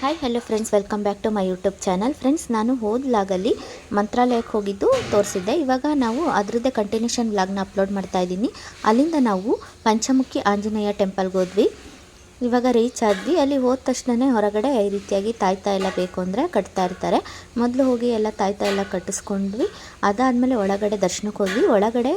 Hi hello friends welcome back to my YouTube channel friends ನಾನು ಹೋದ ವ್ಲಾಗಲ್ಲಿ ಮಂತ್ರಾಲಯಕ್ಕೆ ಹೋಗಿದ್ದು, ತೋರಿಸಿದ್ದೆ. ಇವಾಗ ನಾವು ಅದರದ್ದೇ ಕಂಟಿನ್ಯೂಷನ್ ವ್ಲಾಗ್ನ ಅಪ್ಲೋಡ್ ಮಾಡ್ತಾ ಇದ್ದೀನಿ. ಅಲ್ಲಿಂದ ನಾವು ಪಂಚಮುಖಿ ಆಂಜನೇಯ ಟೆಂಪಲ್ಗೆ ಹೋದ್ವಿ. ಇವಾಗ ರೀಚ್ ಆದ್ವಿ. ಅಲ್ಲಿ ಹೋದ ತಕ್ಷಣವೇ ಹೊರಗಡೆ ಈ ರೀತಿಯಾಗಿ ತಾಯ್ತಾ ಎಲ್ಲ ಬೇಕು ಅಂದರೆ ಕಟ್ತಾ ಇರ್ತಾರೆ. ಮೊದಲು ಹೋಗಿ ಎಲ್ಲ ತಾಯ್ತಾ ಎಲ್ಲ ಕಟ್ಟಿಸ್ಕೊಂಡ್ವಿ. ಅದಾದಮೇಲೆ ಒಳಗಡೆ ದರ್ಶನಕ್ಕೆ ಹೋದ್ವಿ. ಒಳಗಡೆ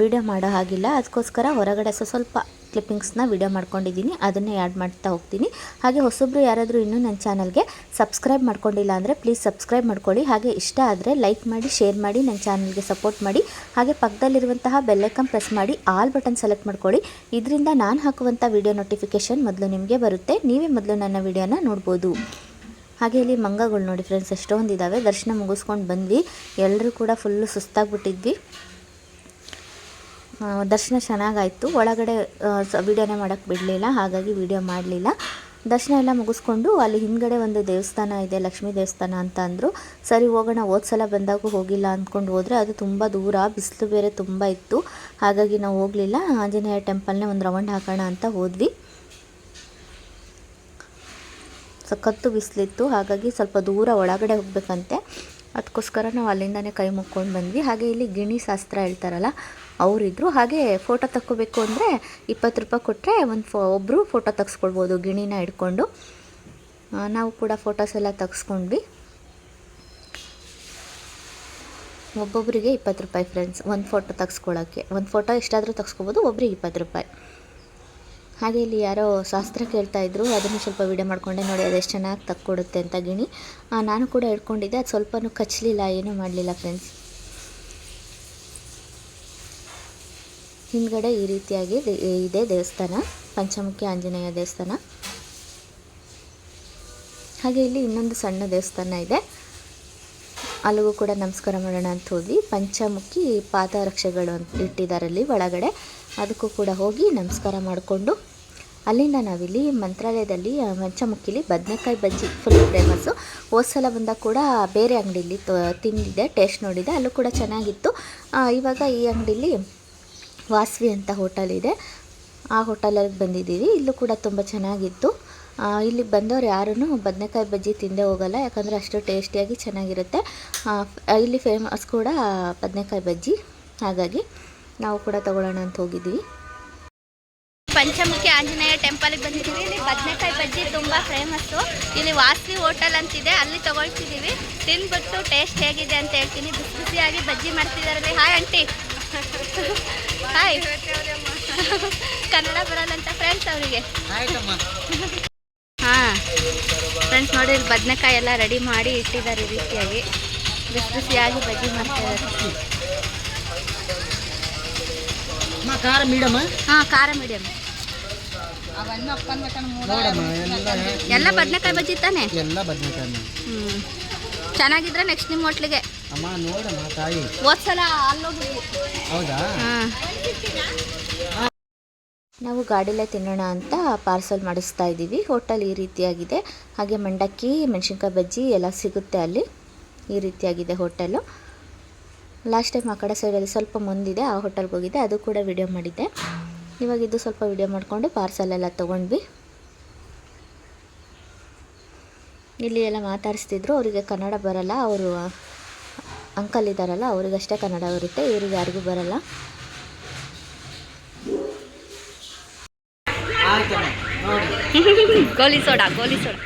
ವಿಡಿಯೋ ಮಾಡೋ ಹಾಗಿಲ್ಲ. ಅದಕ್ಕೋಸ್ಕರ ಹೊರಗಡೆ ಸ್ವಲ್ಪ ಕ್ಲಿಪ್ಪಿಂಗ್ಸ್ನ ವಿಡಿಯೋ ಮಾಡ್ಕೊಂಡಿದ್ದೀನಿ, ಅದನ್ನೇ ಆ್ಯಡ್ ಮಾಡ್ತಾ ಹೋಗ್ತೀನಿ. ಹಾಗೆ ಹೊಸೊಬ್ಬರು ಯಾರಾದರೂ ಇನ್ನೂ ನನ್ನ ಚಾನಲ್ಗೆ ಸಬ್ಸ್ಕ್ರೈಬ್ ಮಾಡ್ಕೊಂಡಿಲ್ಲ ಅಂದರೆ ಪ್ಲೀಸ್ ಸಬ್ಸ್ಕ್ರೈಬ್ ಮಾಡ್ಕೊಳ್ಳಿ. ಹಾಗೆ ಇಷ್ಟ ಆದರೆ ಲೈಕ್ ಮಾಡಿ ಶೇರ್ ಮಾಡಿ, ನನ್ನ ಚಾನಲ್ಗೆ ಸಪೋರ್ಟ್ ಮಾಡಿ. ಹಾಗೆ ಪಕ್ಕದಲ್ಲಿರುವಂತಹ ಬೆಲ್ಲೈಕನ್ ಪ್ರೆಸ್ ಮಾಡಿ ಆಲ್ ಬಟನ್ ಸೆಲೆಕ್ಟ್ ಮಾಡ್ಕೊಳ್ಳಿ. ಇದರಿಂದ ನಾನು ಹಾಕುವಂಥ ವಿಡಿಯೋ ನೋಟಿಫಿಕೇಷನ್ ಮೊದಲು ನಿಮಗೆ ಬರುತ್ತೆ. ನೀವೇ ಮೊದಲು ನನ್ನ ವಿಡಿಯೋನ ನೋಡ್ಬೋದು. ಹಾಗೆ ಇಲ್ಲಿ ಮಂಗಗಳು ನೋಡಿ ಫ್ರೆಂಡ್ಸ್ ಎಷ್ಟೊಂದಿದ್ದಾವೆ ದರ್ಶನ ಮುಗಿಸ್ಕೊಂಡು ಬಂದ್ವಿ. ಎಲ್ಲರೂ ಕೂಡ ಫುಲ್ಲು ಸುಸ್ತಾಗ್ಬಿಟ್ಟಿದ್ವಿ. ದರ್ಶನ ಚೆನ್ನಾಗಾಯಿತು. ಒಳಗಡೆ ವಿಡಿಯೋನೇ ಮಾಡೋಕ್ಕೆ ಬಿಡಲಿಲ್ಲ, ಹಾಗಾಗಿ ವಿಡಿಯೋ ಮಾಡಲಿಲ್ಲ. ದರ್ಶನ ಎಲ್ಲ ಮುಗಿಸ್ಕೊಂಡು ಅಲ್ಲಿ ಹಿಂದ್ಗಡೆ ಒಂದು ದೇವಸ್ಥಾನ ಇದೆ, ಲಕ್ಷ್ಮೀ ದೇವಸ್ಥಾನ ಅಂತ ಅಂದರು. ಸರಿ, ಹೋಗೋಣ, ಹೋದ ಸಲ ಬಂದಾಗೂ ಹೋಗಿಲ್ಲ ಅಂದ್ಕೊಂಡು ಹೋದರೆ ಅದು ತುಂಬ ದೂರ, ಬಿಸಿಲು ಬೇರೆ ತುಂಬ ಇತ್ತು. ಹಾಗಾಗಿ ನಾವು ಹೋಗಲಿಲ್ಲ. ಆಂಜನೇಯ ಟೆಂಪಲ್ನೇ ಒಂದು ರೌಂಡ್ ಹಾಕೋಣ ಅಂತ ಹೋದ್ವಿ. ಸಖತ್ತು ಬಿಸಿಲಿತ್ತು, ಹಾಗಾಗಿ ಸ್ವಲ್ಪ ದೂರ ಒಳಗಡೆ ಹೋಗಬೇಕಂತೆ. ಅದಕ್ಕೋಸ್ಕರ ನಾವು ಅಲ್ಲಿಂದನೇ ಕೈ ಮುಕ್ಕೊಂಡು ಬಂದ್ವಿ. ಹಾಗೆ ಇಲ್ಲಿ ಗಿಣಿ ಶಾಸ್ತ್ರ ಹೇಳ್ತಾರಲ್ಲ ಅವರಿದ್ರು. ಹಾಗೆ ಫೋಟೋ ತಕ್ಕೋಬೇಕು ಅಂದರೆ ಇಪ್ಪತ್ತು ರೂಪಾಯಿ ಕೊಟ್ಟರೆ ಒಂದು ಫೋ ಒಬ್ಬರು ಫೋಟೋ ತೆಗೆಸ್ಕೊಳ್ಬೋದು ಗಿಣಿನ ಹಿಡ್ಕೊಂಡು. ನಾವು ಕೂಡ ಫೋಟೋಸ್ ಎಲ್ಲ ತೆಗೆಸ್ಕೊಂಡ್ವಿ ಒಬ್ಬೊಬ್ಬರಿಗೆ ಇಪ್ಪತ್ತು ರೂಪಾಯಿ ಫ್ರೆಂಡ್ಸ್ ಒಂದು ಫೋಟೋ ತೆಗೆಸ್ಕೊಳ್ಳೋಕ್ಕೆ ಒಂದು ಫೋಟೋ ಎಷ್ಟಾದರೂ ತೆಗೆಸ್ಕೊಬೋದು ಒಬ್ರಿಗೆ ಇಪ್ಪತ್ತು ರೂಪಾಯಿ. ಹಾಗೆ ಇಲ್ಲಿ ಯಾರೋ ಶಾಸ್ತ್ರ ಕೇಳ್ತಾ ಇದ್ರು, ಅದನ್ನು ಸ್ವಲ್ಪ ವಿಡಿಯೋ ಮಾಡಿಕೊಂಡೆ, ನೋಡಿ ಅದೆಷ್ಟು ಚೆನ್ನಾಗಿ ತಕ್ಕೊಡುತ್ತೆ ಅಂತ ಗಿಣಿ. ನಾನು ಕೂಡ ಹಿಡ್ಕೊಂಡಿದ್ದೆ, ಅದು ಸ್ವಲ್ಪನೂ ಕಚ್ಚಲಿಲ್ಲ ಏನೂ ಮಾಡಲಿಲ್ಲ ಫ್ರೆಂಡ್ಸ್ ಹಿಂದ್ಗಡೆ ಈ ರೀತಿಯಾಗಿ ಇದೆ ದೇವಸ್ಥಾನ, ಪಂಚಮುಖಿ ಆಂಜನೇಯ ದೇವಸ್ಥಾನ. ಹಾಗೆ ಇಲ್ಲಿ ಇನ್ನೊಂದು ಸಣ್ಣ ದೇವಸ್ಥಾನ ಇದೆ. ಅಲ್ಲಿಗೂ ಕೂಡ ನಮಸ್ಕಾರ ಮಾಡೋಣ ಅಂತ ಹೋದ್ವಿ. ಪಂಚಮುಖಿ ಪಾದರಕ್ಷೆಗಳು ಅಂತ ಇಟ್ಟಿದ್ದಾರೆ ಅಲ್ಲಿ ಒಳಗಡೆ. ಅದಕ್ಕೂ ಕೂಡ ಹೋಗಿ ನಮಸ್ಕಾರ ಮಾಡಿಕೊಂಡು ಅಲ್ಲಿಂದ ನಾವಿಲ್ಲಿ ಮಂತ್ರಾಲಯದಲ್ಲಿ ಪಂಚಮುಖಿಲಿ ಬದನೆಕಾಯಿ ಬಜ್ಜಿ ಫುಲ್ ಫೇಮಸ್ಸು ಹೋದ ಸಲ ಬಂದಾಗ ಕೂಡ ಬೇರೆ ಅಂಗಡಿಲಿ ತಿಂದಿದೆ ಟೇಸ್ಟ್ ನೋಡಿದೆ. ಅಲ್ಲೂ ಕೂಡ ಚೆನ್ನಾಗಿತ್ತು. ಇವಾಗ ಈ ಅಂಗಡಿಲಿ ವಾಸ್ವಿ ಅಂತ ಹೋಟೆಲ್ ಇದೆ. ಆ ಹೋಟೆಲಲ್ಲಿ ಬಂದಿದ್ದೀವಿ. ಇಲ್ಲೂ ಕೂಡ ತುಂಬ ಚೆನ್ನಾಗಿತ್ತು. ಇಲ್ಲಿ ಬಂದವರು ಯಾರೂ ಬದನೆಕಾಯಿ ಬಜ್ಜಿ ತಿಂದೇ ಹೋಗಲ್ಲ. ಯಾಕಂದರೆ ಅಷ್ಟು ಟೇಸ್ಟಿಯಾಗಿ ಚೆನ್ನಾಗಿರುತ್ತೆ. ಇಲ್ಲಿ ಫೇಮಸ್ ಕೂಡ ಬದನೆಕಾಯಿ ಬಜ್ಜಿ. ಹಾಗಾಗಿ ನಾವು ಕೂಡ ತಗೊಳ್ಳೋಣ ಅಂತ ಹೋಗಿದ್ದೀವಿ. ಪಂಚಮುಖಿ ಆಂಜನೇಯ ಟೆಂಪಲ್ಗೆ ಬಂದಿದ್ದೀವಿ. ಇಲ್ಲಿ ಬದನೆಕಾಯಿ ಬಜ್ಜಿ ತುಂಬ ಫೇಮಸ್ಸು ಇಲ್ಲಿ ವಾಸ್ವಿ ಹೋಟೆಲ್ ಅಂತಿದೆ. ಅಲ್ಲಿ ತೊಗೊಳ್ತಿದ್ದೀವಿ. ತಿಂದ್ಬಿಟ್ಟು ಟೇಸ್ಟ್ ಹೇಗಿದೆ ಅಂತ ಹೇಳ್ತೀನಿ. ಬಿಸಿ ಬಿಸಿಯಾಗಿ ಬಜ್ಜಿ ಮಾಡ್ತಿದ್ದಾರೆ. Hi aunty. ಹಾಯ್ ಕನ್ನಡ ಬರಲ್ಲಂತ ಫ್ರೆಂಡ್ಸ್ ಅವರಿಗೆ. ಹಾಂ ಫ್ರೆಂಡ್ಸ್ ನೋಡಿ ಇಲ್ಲಿ ಬದನೆಕಾಯಿ ಎಲ್ಲ ರೆಡಿ ಮಾಡಿ ಇಟ್ಟಿದ್ದಾರೆ ಈ ರೀತಿಯಾಗಿ. ಬಿಸಿ ಬಿಸಿಯಾಗಿ ಬಜ್ಜಿ ಮಾಡ್ತಾ ಅಮ್ಮ ಖಾರ ಮೀಡಿಯಮ್ ಹಾಂ ಖಾರ ಮೀಡಿಯಮ್ ಎಲ್ಲ ಬದನೆಕಾಯಿ ಬಜ್ಜಿ ತಾನೆ? ಎಲ್ಲ ಬದನೆಕಾಯಿ ಹ್ಞೂ ಚೆನ್ನಾಗಿದ್ರೆ ನೆಕ್ಸ್ಟ್ ನಿಮ್ಮ ಹೋಟ್ಲಿಗೆ ಅಮ್ಮ ನೋಡಮ್ಮ ತಾಯಿ. ಹೋದ್? ನಾವು ಗಾಡಿಲೇ ತಿನ್ನೋಣ ಅಂತ ಪಾರ್ಸಲ್ ಮಾಡಿಸ್ತಾ ಇದ್ದೀವಿ. ಹೋಟೆಲ್ ಈ ರೀತಿಯಾಗಿದೆ. ಹಾಗೆ ಮಂಡಕ್ಕಿ ಮೆಣಸಿನ್ಕಾಯಿ ಬಜ್ಜಿ ಎಲ್ಲ ಸಿಗುತ್ತೆ ಅಲ್ಲಿ. ಈ ರೀತಿಯಾಗಿದೆ ಹೋಟೆಲು. ಲಾಸ್ಟ್ ಟೈಮ್ ಆ ಕಡೆ ಸೈಡಲ್ಲಿ ಸ್ವಲ್ಪ ಮುಂದಿದೆ ಆ ಹೋಟೆಲ್ಗೆ ಹೋಗಿದ್ದೆ. ಅದು ಕೂಡ ವಿಡಿಯೋ ಮಾಡಿದ್ದೆ. ಇವಾಗಿದ್ದು ಇದು ಸ್ವಲ್ಪ ವಿಡಿಯೋ ಮಾಡಿಕೊಂಡು ಪಾರ್ಸಲ್ ಎಲ್ಲ ತೊಗೊಂಡ್ವಿ. ಇಲ್ಲಿ ಎಲ್ಲ ಮಾತಾಡಿಸ್ತಿದ್ರು. ಅವರಿಗೆ ಕನ್ನಡ ಬರಲ್ಲ. ಅವರು ಅಂಕಲ್ ಇದ್ದಾರಲ್ಲ ಅವ್ರಿಗಷ್ಟೇ ಕನ್ನಡ ಬರುತ್ತೆ ಇವ್ರಿಗೆ ಯಾರಿಗೂ ಬರಲ್ಲ. ಗೋಲಿ ಸೋಡಾ ಗೋಲಿ ಸೋಡಾ.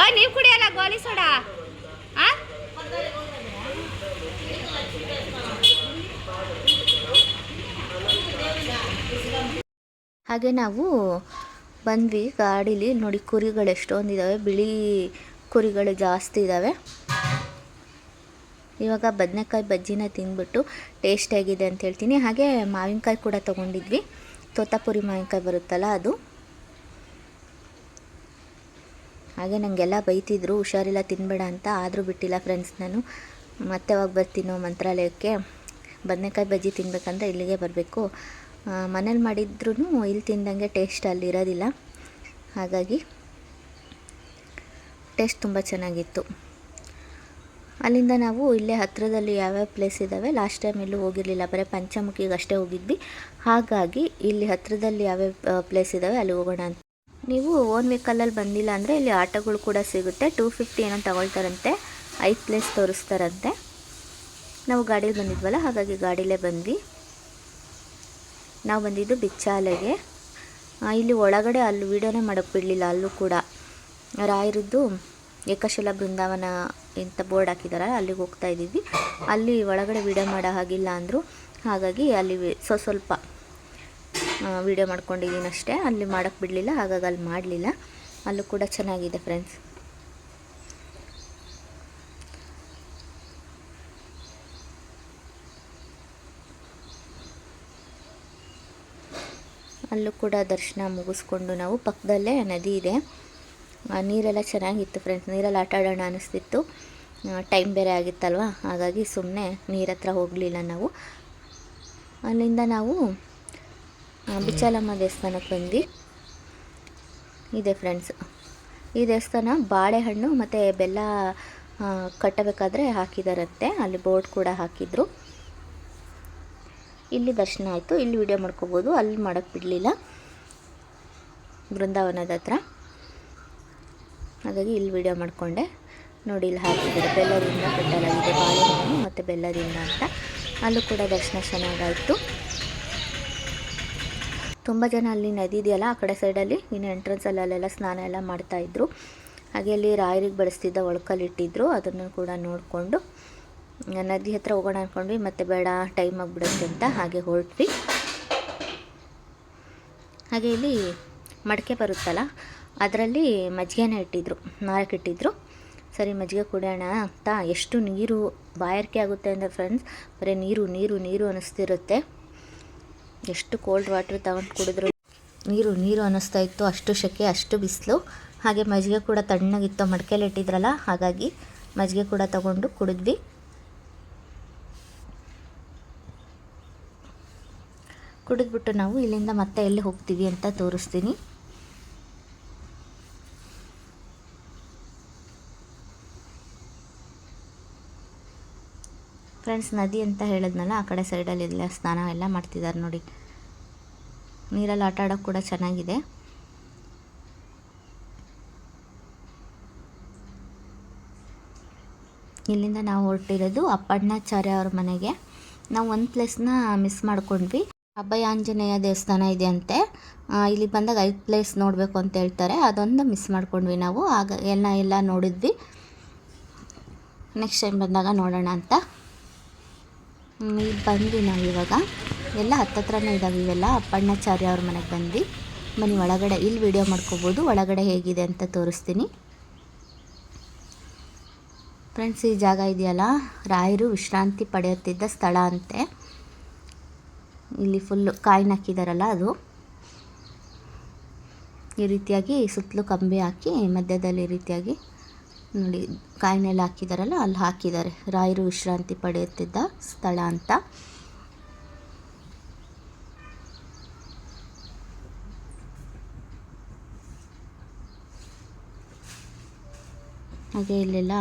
ಓಯ್ ನೀವು ಕುಡಿಯಲ್ಲ ಗೋಲಿ ಸೋಡಾ. ಆ? ಹಾಗೆ ನಾವು ಬಂದ್ವಿ ಗಾಡೀಲಿ ನೋಡಿ ಕುರಿಗಳು ಎಷ್ಟೊಂದಿದ್ದಾವೆ ಬಿಳಿ ಕುರಿಗಳು ಜಾಸ್ತಿ ಇದ್ದಾವೆ ಇವಾಗ ಬದನೆಕಾಯಿ ಬಜ್ಜಿನ ತಿಂದ್ಬಿಟ್ಟು ಟೇಸ್ಟ್ ಆಗಿದೆ ಅಂತ ಹೇಳ್ತೀನಿ. ಹಾಗೆ ಮಾವಿನಕಾಯಿ ಕೂಡ ತೊಗೊಂಡಿದ್ವಿ. ತೋತಾಪುರಿ ಮಾವಿನಕಾಯಿ ಬರುತ್ತಲ್ಲ ಅದು. ಹಾಗೆ ನನಗೆಲ್ಲ ಬೈತಿದ್ರು, ಹುಷಾರಿಲ್ಲ, ತಿನ್ಬೇಡ ಅಂತ. ಆದರೂ ಬಿಟ್ಟಿಲ್ಲ ಫ್ರೆಂಡ್ಸ್ ನಾನು. ಮತ್ತೆ ಯಾವಾಗ ಬರ್ತೀನೋ ಮಂತ್ರಾಲಯಕ್ಕೆ. ಬದನೆಕಾಯಿ ಬಜ್ಜಿ ತಿನ್ಬೇಕಂದ್ರೆ ಇಲ್ಲಿಗೆ ಬರಬೇಕು. ಮನೇಲಿ ಮಾಡಿದ್ರೂ ಇಲ್ಲಿ ತಿಂದಂಗೆ ಟೇಸ್ಟ್ ಅಲ್ಲಿ ಇರೋದಿಲ್ಲ. ಹಾಗಾಗಿ ಟೇಸ್ಟ್ ತುಂಬ ಚೆನ್ನಾಗಿತ್ತು. ಅಲ್ಲಿಂದ ನಾವು ಇಲ್ಲೇ ಹತ್ತಿರದಲ್ಲಿ ಯಾವ್ಯಾವ ಪ್ಲೇಸ್ ಇದ್ದಾವೆ ಲಾಸ್ಟ್ ಟೈಮ್ ಎಲ್ಲೂ ಹೋಗಿರಲಿಲ್ಲ, ಬರೀ ಪಂಚಮುಖಿಗೆ ಅಷ್ಟೇ ಹೋಗಿದ್ವಿ. ಹಾಗಾಗಿ ಇಲ್ಲಿ ಹತ್ತಿರದಲ್ಲಿ ಯಾವ್ಯಾವ ಪ್ಲೇಸ್ ಇದ್ದಾವೆ ಅಲ್ಲಿ ಹೋಗೋಣ ಅಂತ. ನೀವು ಓನ್ ವೆಹಿಕಲಲ್ಲಿ ಬಂದಿಲ್ಲ ಅಂದರೆ ಇಲ್ಲಿ ಆಟೋಗಳು ಕೂಡ ಸಿಗುತ್ತೆ. ಟೂ ಫಿಫ್ಟಿ ಏನೋ ತಗೊಳ್ತಾರಂತೆ, ಐದು ಪ್ಲೇಸ್ ತೋರಿಸ್ತಾರಂತೆ. ನಾವು ಗಾಡೀಲಿ ಬಂದಿದ್ವಲ್ಲ, ಹಾಗಾಗಿ ಗಾಡೀಲೇ ಬಂದ್ವಿ. ನಾವು ಬಂದಿದ್ದು ಬಿಚ್ಚಾಲೆಗೆ. ಇಲ್ಲಿ ಒಳಗಡೆ ಅಲ್ಲಿ ವೀಡಿಯೋನೇ ಮಾಡೋಕ್ಕೆ ಬಿಡಲಿಲ್ಲ, ಅಲ್ಲೂ ಕೂಡ. ರಾಯರದ್ದು ಏಕಶಿಲಾ ಬೃಂದಾವನ ಅಂತ ಬೋರ್ಡ್ ಹಾಕಿದಾರಲ್ಲ ಅಲ್ಲಿಗೆ ಹೋಗ್ತಾ ಇದ್ದೀವಿ. ಅಲ್ಲಿ ಒಳಗಡೆ ವೀಡಿಯೋ ಮಾಡೋ ಹಾಗಿಲ್ಲ ಅಂದರು, ಹಾಗಾಗಿ ಅಲ್ಲಿ ಸ್ವ ಸ್ವಲ್ಪ ವೀಡಿಯೋ ಮಾಡ್ಕೊಂಡಿದ್ದೀನಿ ಅಷ್ಟೇ. ಅಲ್ಲಿ ಮಾಡೋಕ್ಕೆ ಬಿಡಲಿಲ್ಲ, ಹಾಗಾಗಿ ಅಲ್ಲಿ ಮಾಡಲಿಲ್ಲ. ಅಲ್ಲೂ ಕೂಡ ಚೆನ್ನಾಗಿದೆ ಫ್ರೆಂಡ್ಸ್ ಅಲ್ಲೂ ಕೂಡ ದರ್ಶನ ಮುಗಿಸ್ಕೊಂಡು ನಾವು ಪಕ್ಕದಲ್ಲೇ ನದಿ ಇದೆ. ನೀರೆಲ್ಲ ಚೆನ್ನಾಗಿತ್ತು ಫ್ರೆಂಡ್ಸ್ ನೀರಲ್ಲಿ ಆಟ ಆಡೋಣ ಅನ್ನಿಸ್ತಿತ್ತು ಟೈಮ್ ಬೇರೆ ಆಗಿತ್ತಲ್ವ? ಹಾಗಾಗಿ ಸುಮ್ಮನೆ ನೀರ ಹತ್ರ ಹೋಗಲಿಲ್ಲ ನಾವು. ಅಲ್ಲಿಂದ ನಾವು ಬಿಚಾಲಮ್ಮ ದೇವಸ್ಥಾನಕ್ಕೆ ಬಂದ್ವಿ. ಇದೆ ಫ್ರೆಂಡ್ಸ್ ಈ ದೇವಸ್ಥಾನ ಬಾಳೆಹಣ್ಣು ಮತ್ತು ಬೆಲ್ಲ ಕಟ್ಟಬೇಕಾದ್ರೆ ಹಾಕಿದಾರಂತೆ. ಅಲ್ಲಿ ಬೋರ್ಡ್ ಕೂಡ ಹಾಕಿದ್ರು. ಇಲ್ಲಿ ದರ್ಶನ ಆಯಿತು. ಇಲ್ಲಿ ವಿಡಿಯೋ ಮಾಡ್ಕೋಬೋದು. ಅಲ್ಲಿ ಮಾಡೋಕ್ಕೆ ಬಿಡಲಿಲ್ಲ. ಬೃಂದಾವನದ ಹತ್ರ. ಹಾಗಾಗಿ ಇಲ್ಲಿ ವಿಡಿಯೋ ಮಾಡಿಕೊಂಡೆ. ನೋಡಿ ಇಲ್ಲಿ ಹಾಕಿದ್ದಾರೆ. ಬೆಲ್ಲದಿಂದ ಕಟ್ಟಲಾಗಿದೆ ಬಾಳೆಹಣ್ಣು ಮತ್ತು ಬೆಲ್ಲದಿಂದ ಅಂತ. ಅಲ್ಲೂ ಕೂಡ ದರ್ಶನ ಚೆನ್ನಾಗಾಯಿತು. ತುಂಬ ಜನ ಅಲ್ಲಿ ನದಿ ಇದೆಯಲ್ಲ, ಆ ಕಡೆ ಸೈಡಲ್ಲಿ ಇನ್ನು ಎಂಟ್ರೆನ್ಸಲ್ಲಿ ಅಲ್ಲೆಲ್ಲ ಸ್ನಾನ ಎಲ್ಲ ಮಾಡ್ತಾಯಿದ್ರು ಹಾಗೆ ಅಲ್ಲಿ ರಾಯರಿಗೆ ಬಳಸ್ತಿದ್ದ ಒಳಕಲ್ಲಿಟ್ಟಿದ್ರು ಅದನ್ನು ಕೂಡ ನೋಡಿಕೊಂಡು ನದಿ ಹತ್ರ ಹೋಗೋಣ ಅಂದ್ಕೊಂಡ್ವಿ ಮತ್ತೆ ಬೇಡ ಟೈಮ್ ಆಗಿಬಿಡುತ್ತೆ ಅಂತ ಹಾಗೆ ಹೊರಟ್ವಿ. ಹಾಗೆ ಇಲ್ಲಿ ಮಡಿಕೆ ಬರುತ್ತಲ್ಲ ಅದರಲ್ಲಿ ಮಜ್ಜಿಗೆನ ಇಟ್ಟಿದ್ರು ನಾರಕ್ಕೆ ಇಟ್ಟಿದ್ರು. ಸರಿ, ಮಜ್ಜಿಗೆ ಕುಡಿಯೋಣ ಅಂತ ಎಷ್ಟು ನೀರು ಬಾಯಾರಿಕೆ ಆಗುತ್ತೆ ಅಂದರೆ ಫ್ರೆಂಡ್ಸ್ ಬರೀ ನೀರು ನೀರು ನೀರು ಅನ್ನಿಸ್ತಿರುತ್ತೆ ಎಷ್ಟು ಕೋಲ್ಡ್ ವಾಟ್ರ್ ತಗೊಂಡು ಕುಡಿದ್ರು. ನೀರು ನೀರು ಅನ್ನಿಸ್ತಾ ಇತ್ತು, ಅಷ್ಟು ಸೆಕೆ ಅಷ್ಟು ಬಿಸಿಲು. ಹಾಗೆ ಮಜ್ಜಿಗೆ ಕೂಡ ತಣ್ಣಗಿತ್ತು ಮಡಿಕೆಯಲ್ಲಿ ಇಟ್ಟಿದ್ರಲ್ಲ, ಹಾಗಾಗಿ ಮಜ್ಜಿಗೆ ಕೂಡ ತಗೊಂಡು ಕುಡಿದ್ವಿ. ಕುಡಿದ್ಬಿಟ್ಟು ನಾವು ಇಲ್ಲಿಂದ ಮತ್ತೆ ಎಲ್ಲಿ ಹೋಗ್ತೀವಿ ಅಂತ ತೋರಿಸ್ತೀನಿ. ಫ್ರೆಂಡ್ಸ್ ನದಿ ಅಂತ ಹೇಳಿದ್ನಲ್ಲ, ಆ ಕಡೆ ಸೈಡಲ್ಲಿ ಎಲ್ಲ ಸ್ನಾನ ಎಲ್ಲ ಮಾಡ್ತಿದ್ದಾರೆ ನೋಡಿ. ನೀರಲ್ಲಿ ಆಟ ಆಡೋಕ್ಕೆ ಕೂಡ ಚೆನ್ನಾಗಿದೆ. ಇಲ್ಲಿಂದ ನಾವು ಹೊರಟಿರೋದು ಅಪ್ಪಣ್ಣಾಚಾರ್ಯ ಅವ್ರ ಮನೆಗೆ. ನಾವು ಒಂದು ಪ್ಲೇಸ್ನ ಮಿಸ್ ಮಾಡ್ಕೊಂಡ್ವಿ. ಅಭಯ ಆಂಜನೇಯ ದೇವಸ್ಥಾನ ಇದೆ ಅಂತೆ. ಇಲ್ಲಿ ಬಂದಾಗ ಐದು ಪ್ಲೇಸ್ ನೋಡಬೇಕು ಅಂತ ಹೇಳ್ತಾರೆ. ಅದೊಂದು ಮಿಸ್ ಮಾಡ್ಕೊಂಡ್ವಿ ನಾವು. ಆಗ ಎಲ್ಲ ಎಲ್ಲ ನೋಡಿದ್ವಿ. ನೆಕ್ಸ್ಟ್ ಟೈಮ್ ಬಂದಾಗ ನೋಡೋಣ ಅಂತ. ಈಗ ಬಂದ್ವಿ ನಾವು ಇವಾಗ. ಎಲ್ಲ ಹತ್ತತ್ರನೇ ಇದ್ದಾವೆ ಇವೆಲ್ಲ. ಅಪ್ಪಣ್ಣಾಚಾರ್ಯ ಅವ್ರ ಮನೆಗೆ ಬಂದ್ವಿ. ಮನೆ ಒಳಗಡೆ, ಇಲ್ಲಿ ವಿಡಿಯೋ ಮಾಡ್ಕೋಬೋದು. ಒಳಗಡೆ ಹೇಗಿದೆ ಅಂತ ತೋರಿಸ್ತೀನಿ. ಫ್ರೆಂಡ್ಸ್ ಈ ಜಾಗ ಇದೆಯಲ್ಲ? ರಾಯರು ವಿಶ್ರಾಂತಿ ಪಡೆಯುತ್ತಿದ್ದ ಸ್ಥಳ ಅಂತೆ. ಇಲ್ಲಿ ಫುಲ್ಲು ಕಾಯಿನ ಹಾಕಿದಾರಲ್ಲ ಅದು. ಈ ರೀತಿಯಾಗಿ ಸುತ್ತಲೂ ಕಂಬಿ ಹಾಕಿ, ಮಧ್ಯದಲ್ಲಿ ಈ ರೀತಿಯಾಗಿ ನೋಡಿ, ಕಾಯಿನೆಲ್ಲ ಹಾಕಿದಾರಲ್ಲ, ಅಲ್ಲಿ ಹಾಕಿದ್ದಾರೆ. ರಾಯರು ವಿಶ್ರಾಂತಿ ಪಡೆಯುತ್ತಿದ್ದ ಸ್ಥಳ ಅಂತ. ಹಾಗೆ ಇಲ್ಲೆಲ್ಲ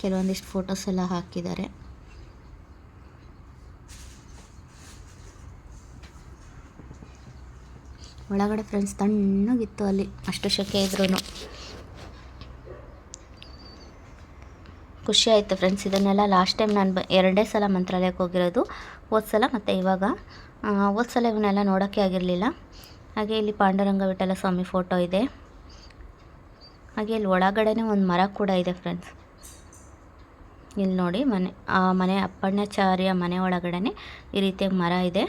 ಕೆಲವೊಂದಿಷ್ಟು ಫೋಟೋಸ್ ಎಲ್ಲ ಹಾಕಿದ್ದಾರೆ. ಒಳಗಡೆ ಫ್ರೆಂಡ್ಸ್ ತಣ್ಣಗಿತ್ತು ಅಲ್ಲಿ. ಅಷ್ಟು ಶೆಕೆ ಇದ್ರೂ ಖುಷಿ ಆಯಿತು ಫ್ರೆಂಡ್ಸ್ ಇದನ್ನೆಲ್ಲ ಲಾಸ್ಟ್ ಟೈಮ್ ನಾನು ಎರಡೇ ಸಲ ಮಂತ್ರಾಲಯಕ್ಕೆ ಹೋಗಿರೋದು. ಹೋದ ಸಲ ಮತ್ತು ಇವಾಗ ಹೋದ ಸಲ ಇವನ್ನೆಲ್ಲ ನೋಡೋಕ್ಕೆ ಆಗಿರಲಿಲ್ಲ. ಹಾಗೆ ಇಲ್ಲಿ ಪಾಂಡುರಂಗ ವಿಠಲ ಸ್ವಾಮಿ ಫೋಟೋ ಇದೆ. ಹಾಗೆ ಇಲ್ಲಿ ಒಳಗಡೆ ಒಂದು ಮರ ಕೂಡ ಇದೆ ಫ್ರೆಂಡ್ಸ್ ಇಲ್ಲಿ ನೋಡಿ ಮನೆ, ಆ ಮನೆ ಅಪ್ಪಣ್ಣಾಚಾರ್ಯ ಮನೆ ಒಳಗಡೆ ಈ ರೀತಿಯಾಗಿ ಮರ ಇದೆ.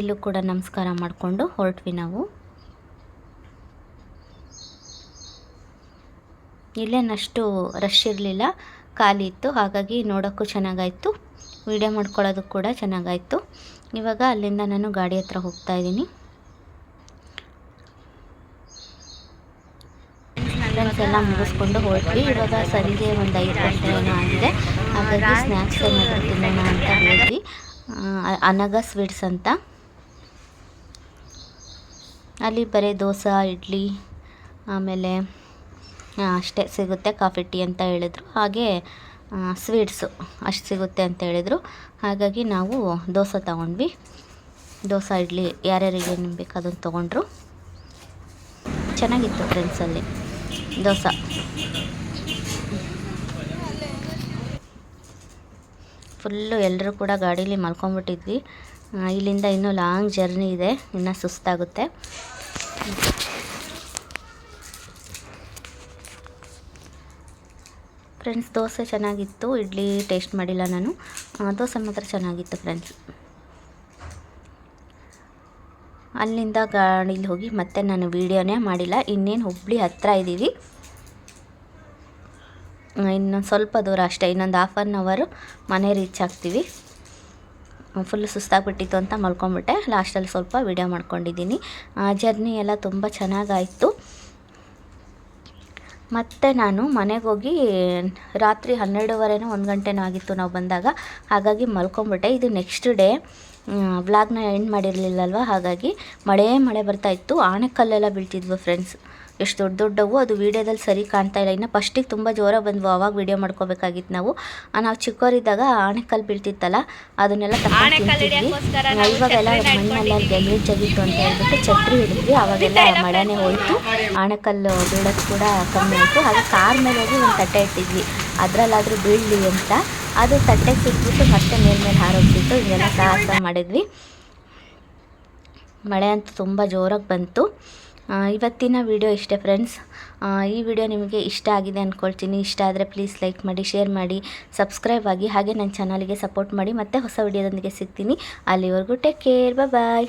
ಇಲ್ಲೂ ಕೂಡ ನಮಸ್ಕಾರ ಮಾಡಿಕೊಂಡು ಹೊರಟ್ವಿ ನಾವು. ಇಲ್ಲೇನಷ್ಟು ರಶ್ ಇರಲಿಲ್ಲ. ಖಾಲಿ ಇತ್ತು. ಹಾಗಾಗಿ ನೋಡೋಕ್ಕೂ ಚೆನ್ನಾಗಾಯಿತು. ವೀಡಿಯೋ ಮಾಡ್ಕೊಳ್ಳೋದಕ್ಕೆ ಕೂಡ ಚೆನ್ನಾಗಾಯಿತು. ಇವಾಗ ಅಲ್ಲಿಂದ ನಾನು ಗಾಡಿ ಹತ್ರ ಹೋಗ್ತಾ ಇದ್ದೀನಿ. ಎಲ್ಲ ಮುಗಿಸ್ಕೊಂಡು ಹೊರಟ್ವಿ ಇವಾಗ ಸರಿಗೆ ಒಂದು ಐದು ಗಂಟೆ ಏನೋ ಆಗಿದೆ. ಹಾಗಾಗಿ ಸ್ನ್ಯಾಕ್ಸ್ ಏನಾದರೂ ತಿನ್ನೋಣ ಅಂತ ಹೇಳಿ ಅನಗ ಸ್ವೀಟ್ಸ್ ಅಂತ. ಅಲ್ಲಿ ಬರೀ ದೋಸೆ, ಇಡ್ಲಿ, ಆಮೇಲೆ ಅಷ್ಟೇ ಸಿಗುತ್ತೆ ಕಾಫಿ, ಟೀ ಅಂತ ಹೇಳಿದ್ರು. ಹಾಗೆ ಸ್ವೀಟ್ಸು ಅಷ್ಟು ಸಿಗುತ್ತೆ ಅಂತ ಹೇಳಿದರು. ಹಾಗಾಗಿ ನಾವು ದೋಸೆ ತಗೊಂಡ್ವಿ. ದೋಸೆ, ಇಡ್ಲಿ ಯಾರ್ಯಾರಿಗೆ ಏನು ಬೇಕು ಅದನ್ನು ತೊಗೊಂಡ್ರು. ಚೆನ್ನಾಗಿತ್ತು ಫ್ರೆಂಡ್ಸಲ್ಲಿ ದೋಸೆ. ಫುಲ್ಲು ಎಲ್ಲರೂ ಕೂಡ ಗಾಡೀಲಿ ಮಲ್ಕೊಂಬಿಟ್ಟಿದ್ವಿ ಇಲ್ಲಿಂದ ಇನ್ನೂ ಲಾಂಗ್ ಜರ್ನಿ ಇದೆ. ಇನ್ನೂ ಸುಸ್ತಾಗುತ್ತೆ. ಫ್ರೆಂಡ್ಸ್, ದೋಸೆ ಚೆನ್ನಾಗಿತ್ತು. ಇಡ್ಲಿ ಟೇಸ್ಟ್ ಮಾಡಿಲ್ಲ ನಾನು. ದೋಸೆ ಮಾತ್ರ ಚೆನ್ನಾಗಿತ್ತು ಫ್ರೆಂಡ್ಸ್. ಅಲ್ಲಿಂದ ಗಾಡಿಲಿ ಹೋಗಿ ಮತ್ತೆ ನಾನು ವೀಡಿಯೋನೇ ಮಾಡಿಲ್ಲ. ಇನ್ನೇನು ಹುಬ್ಳಿ ಹತ್ತಿರ ಇದ್ದೀವಿ ಇನ್ನೊಂದು ಸ್ವಲ್ಪ ದೂರ ಅಷ್ಟೇ. ಇನ್ನೊಂದು ಹಾಫ್ ಆನ್ ಅವರು ಮನೆ ರೀಚ್ ಆಗ್ತೀವಿ. ಫುಲ್ ಸುಸ್ತಾಗ್ಬಿಟ್ಟಿತ್ತು ಅಂತ ಮಲ್ಕೊಂಬಿಟ್ಟೆ ಲಾಸ್ಟಲ್ಲಿ ಸ್ವಲ್ಪ ವಿಡಿಯೋ ಮಾಡ್ಕೊಂಡಿದ್ದೀನಿ. ಜರ್ನಿ ಎಲ್ಲ ತುಂಬ ಚೆನ್ನಾಗಾಯಿತು. ಮತ್ತು ನಾನು ಮನೆಗೆ ಹೋಗಿ ರಾತ್ರಿ ಹನ್ನೆರಡುವರೆನೋ ಒಂದು ಗಂಟೆನೋ ಆಗಿತ್ತು ನಾವು ಬಂದಾಗ. ಹಾಗಾಗಿ ಮಲ್ಕೊಂಬಿಟ್ಟೆ ಇದು ನೆಕ್ಸ್ಟ್ ಡೇ ವ್ಲಾಗ್ನ ಎಂಡ್ ಮಾಡಿರಲಿಲ್ಲಲ್ವ? ಹಾಗಾಗಿ ಮಳೆ ಮಳೆ ಬರ್ತಾ ಇತ್ತು. ಆಣೆಕಲ್ಲೆಲ್ಲ ಬೀಳ್ತಿದ್ವು ಫ್ರೆಂಡ್ಸ್ ಎಷ್ಟು ದೊಡ್ಡ ದೊಡ್ಡವು. ಅದು ವೀಡಿಯೋದಲ್ಲಿ ಸರಿ ಕಾಣ್ತಾ ಇಲ್ಲ. ಇನ್ನು ಫಸ್ಟಿಗೆ ತುಂಬ ಜೋರಾಗಿ ಬಂದ್ವು. ಅವಾಗ ವೀಡಿಯೋ ಮಾಡ್ಕೋಬೇಕಾಗಿತ್ತು ನಾವು. ನಾವು ಚಿಕ್ಕವರಿದ್ದಾಗ ಆಣೆಕಲ್ಲು ಬೀಳ್ತಿತ್ತಲ್ಲ ಅದನ್ನೆಲ್ಲ ತಗೊಂಡು ಇವಾಗೆಲ್ಲ ಮಣ್ಣೆಲ್ಲ ಮಣ್ಣೆಲ್ಲ ಜಗಿತ್ತು ಅಂತ ಹೇಳ್ಬಿಟ್ಟು ಛತ್ರಿ ಹಿಡಿದ್ವಿ. ಅವಾಗೆಲ್ಲ ಮಳೆನೇ ಹೋಯಿತು. ಆಣೆಕಲ್ಲು ಬೀಳೋದು ಕೂಡ ಕಮ್ಮಿ ಆಯಿತು. ಹಾಗೆ ಕಾರ್ ಮೇಲೆ ಹೋಗಿ ಒಂದು ತಟ್ಟೆ ಇಟ್ಟಿದ್ವಿ. ಅದರಲ್ಲಾದರೂ ಬೀಳಲಿ ಅಂತ. ಅದು ತಟ್ಟೆಗೆ ಸಿಕ್ಬಿಟ್ಟು ಮತ್ತೆ ಮೇಲ್ಮೇಲೆ ಹಾರೋಗ್ಬಿಟ್ಟು ಹಿಂಗೆಲ್ಲ ಸಾಹಸ ಮಾಡಿದ್ವಿ. ಮಳೆ ಅಂತೂ ತುಂಬ ಜೋರಾಗಿ ಬಂತು. ಇವತ್ತಿನ ವಿಡಿಯೋ ಇಷ್ಟೇ ಫ್ರೆಂಡ್ಸ್. ಈ ವಿಡಿಯೋ ನಿಮಗೆ ಇಷ್ಟ ಆಗಿದೆ ಅಂದ್ಕೊಳ್ತೀನಿ ಇಷ್ಟ ಆದರೆ ಪ್ಲೀಸ್ ಲೈಕ್ ಮಾಡಿ, ಶೇರ್ ಮಾಡಿ, ಸಬ್ಸ್ಕ್ರೈಬ್ ಆಗಿ ಹಾಗೆ ನನ್ನ ಚಾನಲ್ಗೆ ಸಪೋರ್ಟ್ ಮಾಡಿ ಮತ್ತೆ ಹೊಸ ವಿಡಿಯೋದೊಂದಿಗೆ ಸಿಗ್ತೀನಿ. ಅಲ್ಲಿವರೆಗೂ ಟೇಕ್ ಕೇರ್. ಬಾಯ್